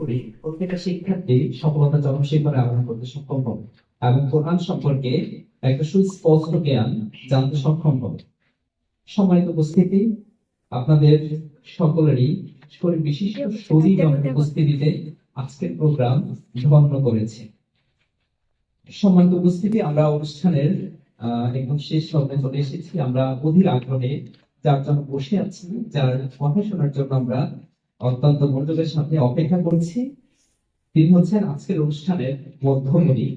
করি, প্রত্যেকটা শিক্ষার্থী সফলতা জন্ম শিখরে আহরণ করতে সক্ষম হবে এবং কোরআন সম্পর্কে একটা সুস্পষ্ট জ্ঞান জানতে সক্ষম হবে। সম্মানিত উপস্থিতি, আপনাদের সকলেরই শরীর বিশিষ্ট শরীর উপস্থিতিতে আজকের প্রোগ্রাম ধন্য করেছে। সম্মানিত উপস্থিতি, আমরা অনুষ্ঠানের একদম শেষ সময়ে চলে এসেছি। আমরা অধীর আগ্রহে যার জন্য বসে আছি, যার কথা শোনার জন্য আমরা অত্যন্ত মনোযোগের সাথে অপেক্ষা করছি। তিনি হচ্ছেন আজকের অনুষ্ঠানের মধ্যমণি।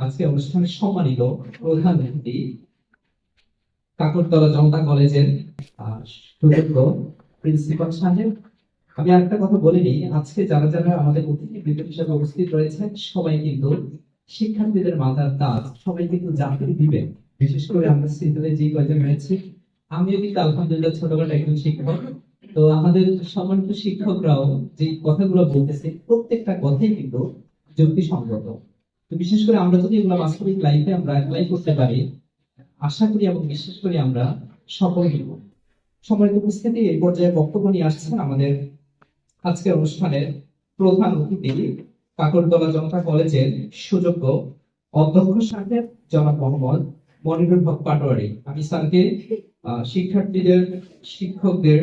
আজকের অনুষ্ঠানের সম্মানিত প্রধান অতিথি কাকরতলা জনতা কলেজের সুযোগ্য প্রিন্সিপাল সাহেব। আমি আরেকটা কথা বলিনি, আজকে যারা যারা আমাদের অতিথি বৃন্দ হিসাবে উপস্থিত রয়েছেন, সবাই কিন্তু শিক্ষার্থীদের মাথার তাজ, সবাই কিন্তু জানতে দিবেন বিশেষ করে আমরা সিরিয়ালে যে কয়জন রয়েছে, আমিও কিন্তু আলহামদুলিল্লাহ ছোটখাটো একজন শিক্ষক। তো আমাদের সম্মানিত শিক্ষকরাও যে কথাগুলো বলতেছে, প্রত্যেকটা কথাই কিন্তু যুক্তিসঙ্গত। তো বিশেষ করে আমরা যদি এগুলো বাস্তবিক লাইফে আমরা অ্যাপ্লাই করতে পারি, আশা করি এবং বিশ্বাস করি আমরা সফল হব। সম্মানিত উপস্থিতি, এই পর্যায়ে বক্তব্য নিয়ে আসছেন আমাদের আজকের অনুষ্ঠানের প্রধান অতিথি, কাকরতলা জনতা কলেজের সুযোগ্য অধ্যক্ষ সাহেব, জনাব মোহাম্মদ মনিরুল হক পাটোয়ারি। আমি স্যারকে শিক্ষার্থীদের, শিক্ষকদের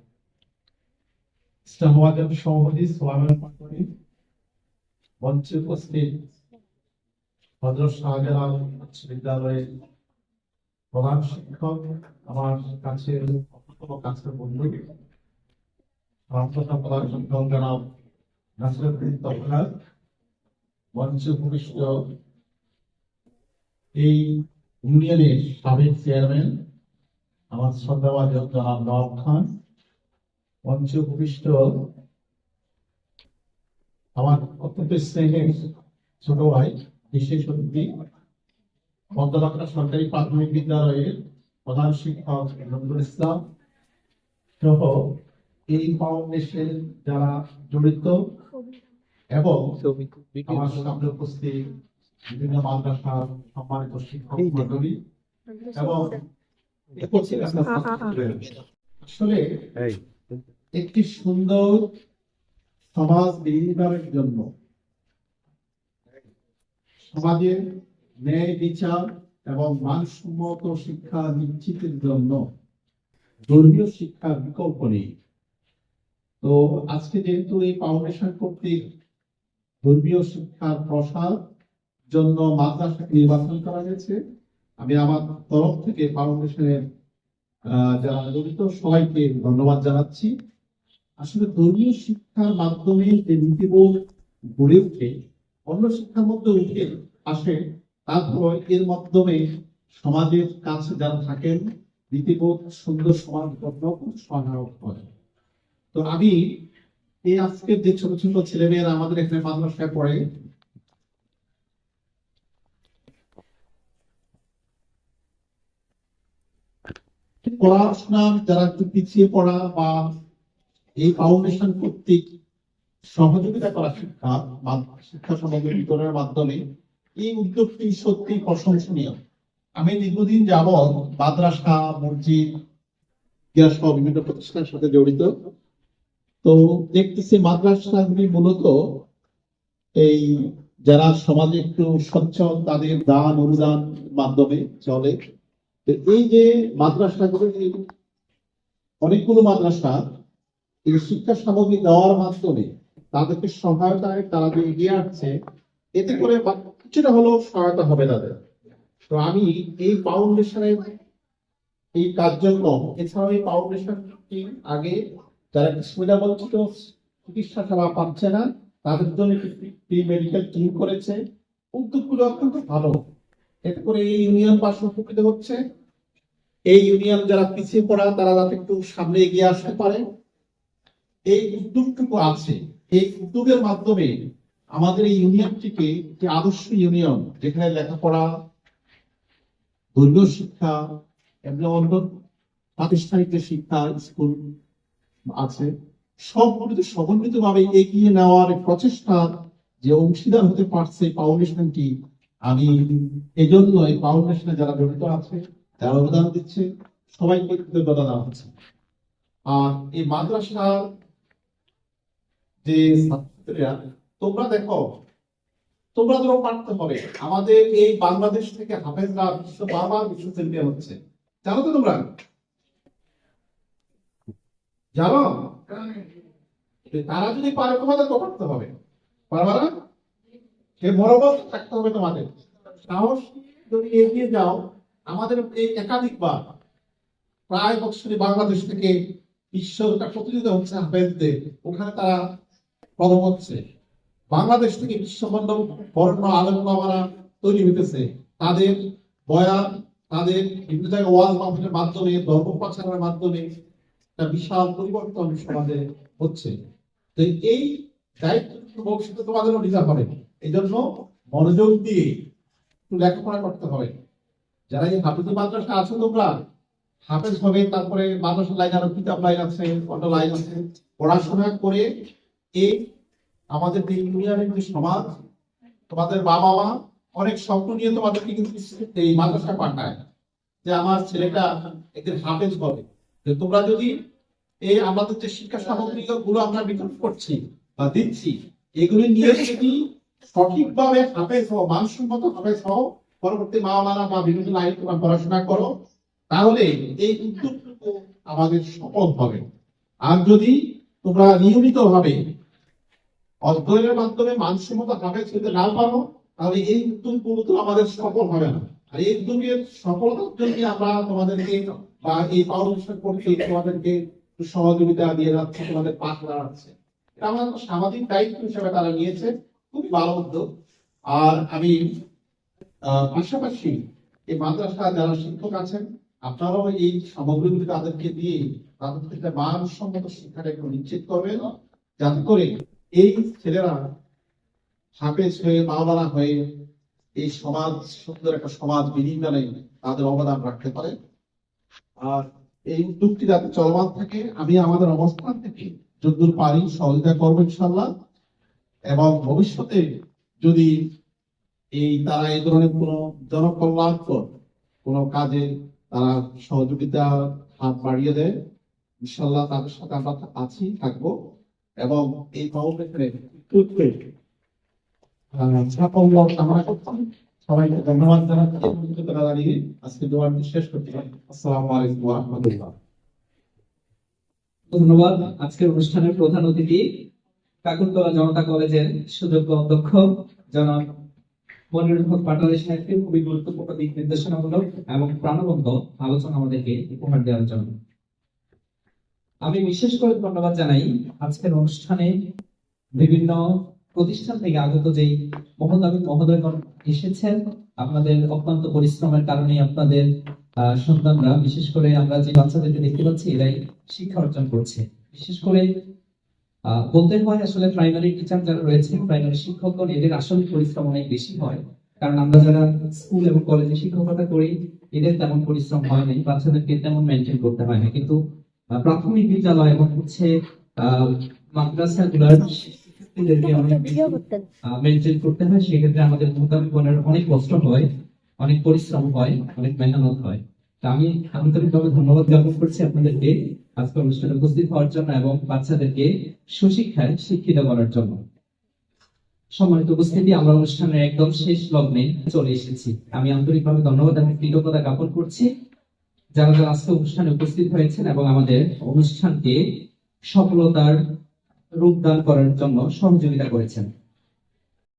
ইসলামাবাদের সভাপতি পাটনি মঞ্চে উপস্থিত হজরত শাহজালাল উচ্চ বিদ্যালয়ের প্রধান শিক্ষক, আমার কাছে কাছের বন্ধু। রামপ্রসাদ প্রধান শিক্ষক জনাব নাসিরুদ্দিন মঞ্চে উপবিষ্ট এই ইউনিয়নের সাবেক চেয়ারম্যান আমার শ্রদ্ধাভাজন জনাব নওয়াব খান। মঞ্চে আমার অত্যন্ত স্নেহের ছোট ভাই বিশেষ অতিথি মধ্যবাংলা সরকারি প্রাথমিক বিদ্যালয়ের প্রধান শিক্ষক নজরুল ইসলাম সহ এই ফাউন্ডেশন যারা জড়িত এবং আমার সামনে উপস্থিত বিভিন্ন মাদ্রাসার সম্মানিত শিক্ষক মন্ডলী এবং আসলে একটি সুন্দর সমাজ নির্মাণের জন্য। সমাজের ন্যায় বিচার এবং মানসম্মত শিক্ষা নিশ্চিতের জন্য ধর্মীয় শিক্ষার বিকল্প নেই। তো আজকে যেহেতু এই ফাউন্ডেশন কর্তৃক ধর্মীয় শিক্ষার প্রসার জন্য মাদ্রাসাকে নির্বাচন করা হয়েছে, আমি আমার তরফ থেকে ফাউন্ডেশনের যারা জড়িত সবাইকে ধন্যবাদ জানাচ্ছি। আসলে ধর্মীয় শিক্ষার মাধ্যমে যে নীতিবোধ গড়ে উঠে অন্য শিক্ষার মধ্যে উঠে আসে তারপর এর মাধ্যমে সমাজের কাছে যারা থাকেন, নীতিবোধ সুন্দর সমাজ গঠন সহায়ক করে তো আমি এই আজকের যে ছোট ছোট ছেলেমেয়েরা আমাদের এখানে মাদ্রাসায় পড়ে পড়াশোনা যারা একটু পিছিয়ে পড়া বা এই ফাউন্ডেশন কর্তৃক সহযোগিতা করা শিক্ষা শিক্ষা সামগ্রী বিতরণের মাধ্যমে এই উদ্যোগটি সত্যি প্রশংসনীয়। আমি দীর্ঘদিন যাবৎ মাদ্রাসা, মসজিদ ইতিহাস সহ বিভিন্ন প্রতিষ্ঠানের সাথে জড়িত। তো দেখতেছি মাদ্রাসাগুলি মূলত এই যারা সমাজে একটু সচ্ছল, তাদের দান, অনুদান মাধ্যমে চলে। এই যে মাদ্রাসাগুলো, অনেকগুলো মাদ্রাসা এই শিক্ষা সামগ্রী দেওয়ার মাধ্যমে তাদেরকে সহায়তায় তারা যে এগিয়ে আসছে, এতে করে কিছুটা হলেও সহায়তা হবে তাদের। তো আমি এই ফাউন্ডেশনের এই কার্যক্রম, এছাড়াও এই ফাউন্ডেশনটি আগে যারা সুবিধা বঞ্চিত চিকিৎসা সেবা পাচ্ছে না, তাদের জন্য একটি মেডিকেল টিম করেছে। উদ্যোগগুলো অত্যন্ত ভালো। এতে করে এই ইউনিয়ন পাশ উপকৃত হচ্ছে। এই ইউনিয়ন যারা পিছিয়ে পড়া, তারা যাতে একটু সামনে এগিয়ে আসতে পারে। এই উদ্যোগটুকু আছে। এই উদ্যোগের মাধ্যমে আমাদের এই ইউনিয়নটিকে একটি আদর্শ ইউনিয়ন, যেখানে লেখাপড়া, ধর্মীয় শিক্ষা, এমনি অন্য প্রাতিষ্ঠানিক শিক্ষা স্কুল আছে, সবগুলিতে সমন্বিত ভাবে এগিয়ে নেওয়ার প্রচেষ্টা যে অংশীদার হতে পারছে ফাউন্ডেশনটি আমি এই জন্য এই ফাউন্ডেশনে যারা জড়িত আছে, যারা অবদান দিচ্ছে, সবাইকে কৃতজ্ঞতা দেওয়া হচ্ছে আর এই মাদ্রাসার যে ছাত্রীরা তোমরা দেখো তোমাদেরও পারতে হবে আমাদের এই বাংলাদেশ থেকে হাফেজরা বিশ্ব বারবার বিশ্ব চ্যাম্পিয়ন হচ্ছে জানো তো তোমরা? জানো? তারা যদি পারে তোমাদের তো পারতে হবে। পারবা না? সে মনোবল থাকতে হবে তোমাদের। সাহস যদি এগিয়ে যাও আমাদের এই একাধিকবার প্রায় বছরই বাংলাদেশ থেকে বিশ্বটা প্রতিযোগিতা হচ্ছে হাফেজদের। ওখানে তারা প্রথম হচ্ছে, বাংলাদেশ থেকে বিশ্ববন্ধ বর্ণ আলমরা তৈরি হইতেছে। তাদের বয়ান, তাদের বিভিন্ন জায়গায় ওয়াজ মাহফিলের মাধ্যমে, ধর্ম প্রচারের মাধ্যমে একটা বিশাল পরিবর্তন সমাজে হচ্ছে। তো এই দায়িত্ব ভবিষ্যতে তোমাদেরও নিতে হবে এই জন্য মনোযোগ দিয়ে একটু লেখাপড়া করতে হবে। যারা এই হাফিজি মাদ্রাসা আছো তোমরা, হাফেজ হবে, তারপরে মাদ্রাসা লাইন আরও কিতাব লাইন আছে, অন্য লাইন আছে। পড়াশোনা করে আমাদের যে ইউনিয়নের যে সমাজ, তোমাদের বাবা মা অনেক স্বপ্ন নিয়ে তোমাদেরকে কিন্তু এই মাদ্রাসা পাঠায়। যে আমার ছেলেটা একদিন হাফেজ হবে তো তোমরা যদি এই আমাদের যে শিক্ষা সামগ্রী গুলো আমরা বিতরণ করছি বা দিচ্ছি, এগুলি নিয়ে যদি সঠিকভাবে হাফেজ হও, মানসম্মত হাফেজ হও, পরবর্তী মা মারা বা বিভিন্ন লাইন তোমরা পড়াশোনা করো, তাহলে এই উদ্যোগটুকু আমাদের সফল হবে। আর যদি তোমরা নিয়মিত ভাবে অধ্যয়নের মাধ্যমে মানসম্মত হাফেজ হতে না পারো, তাহলে এই উদ্যোগগুলো তো আমাদের সফল হবে না। আর এই উদ্যোগের সফলতার জন্য আমরা তোমাদেরকে বা এই ফাউন্ডেশন করতে তোমাদেরকে সহযোগিতা দিয়ে যাচ্ছে, তোমাদের পাশ দাঁড়াচ্ছে। এটা আমার সামাজিক দায়িত্ব হিসেবে তারা নিয়েছে, খুবই ভালো উদ্যোগ। আর আমি পাশাপাশি এই মাদ্রাসা যারা শিক্ষক আছেন, আপনারাও এই সামগ্রীগুলি তাদেরকে দিয়ে, তাদের মানসম্মত শিক্ষাটা একটু নিশ্চিত করবেন, যাতে করে এই ছেলেরা হাফেজ হয়ে, মাওলানা হয়ে এই সমাজ, সুন্দর একটা সমাজ বিনির্মাণে তাদের অবদান রাখতে পারে। আর এই উদ্যোগটি যাতে চলমান থাকে, আমি আমাদের অবস্থান থেকে যদ্দূর পারি, সহযোগিতা করব ইনশাল্লাহ এবং ভবিষ্যতে যদি এই তারা এই ধরনের কোনো জনকল্যাণকর কোনো কাজে তারা সহযোগিতা হাত বাড়িয়ে দেয় ইনশাল্লাহ তাদের সাথে আমরা আছি, থাকব। এবং এই সবাইকে ধন্যবাদ আজকের অনুষ্ঠানের প্রধান অতিথি কাকুরতলা জনতা কলেজের সুযোগ্য অধ্যক্ষ জনাব মনিরুল হক পাটোয়ারি সাহেবকে খুবই গুরুত্বপূর্ণ দিক নির্দেশনামূলক এবং প্রাণবন্ত আলোচনা আমাদেরকে উপহার দেওয়ার জন্য। আমি বিশেষ করে ধন্যবাদ জানাই আজকের অনুষ্ঠানে বিভিন্ন প্রতিষ্ঠান থেকে আগত যেই মহোদয় মহোদয়গণ এসেছেন, আপনাদের অত্যন্ত পরিশ্রমের কারণে আপনাদের সন্তানরা, বিশেষ করে আমরা যে বাচ্চাদেরকে দেখতে পাচ্ছি, এরাই শিক্ষা অর্জন করছে। বিশেষ করে বলতে হয় আসলে প্রাইমারি টিচার যারা রয়েছে প্রাইমারি শিক্ষকগণ, এদের আসলে পরিশ্রম অনেক বেশি হয়। কারণ আমরা যারা স্কুল এবং কলেজে শিক্ষকতা করি, এদের তেমন পরিশ্রম হয় নাই, বাচ্চাদেরকে তেমন মেনটেন করতে হয় না কিন্তু প্রাথমিক বিদ্যালয় এবং হচ্ছে মেনটেন করতে হয়। সেক্ষেত্রে আমাদের মোতাবেকনের অনেক কষ্ট হয়, অনেক পরিশ্রম হয়, অনেক মেহনত হয়। তা আমি আন্তরিকভাবে ধন্যবাদ জ্ঞাপন করছি আপনাদেরকে আজকে অনুষ্ঠানে উপস্থিত হওয়ার জন্য এবং বাচ্চাদেরকে সুশিক্ষায় শিক্ষিত করার জন্য। সম্মানিত উপস্থিতি, আমরা অনুষ্ঠানের একদম শেষ লগ্নে চলে এসেছি। আমি আন্তরিকভাবে ধন্যবাদ এবং কৃতজ্ঞতা জ্ঞাপন করছি। যারা যারা আজকে অনুষ্ঠানে উপস্থিত হয়েছেন এবং আমাদের অনুষ্ঠানকে সফলতার রূপদান করার জন্য সহযোগিতা করেছেন।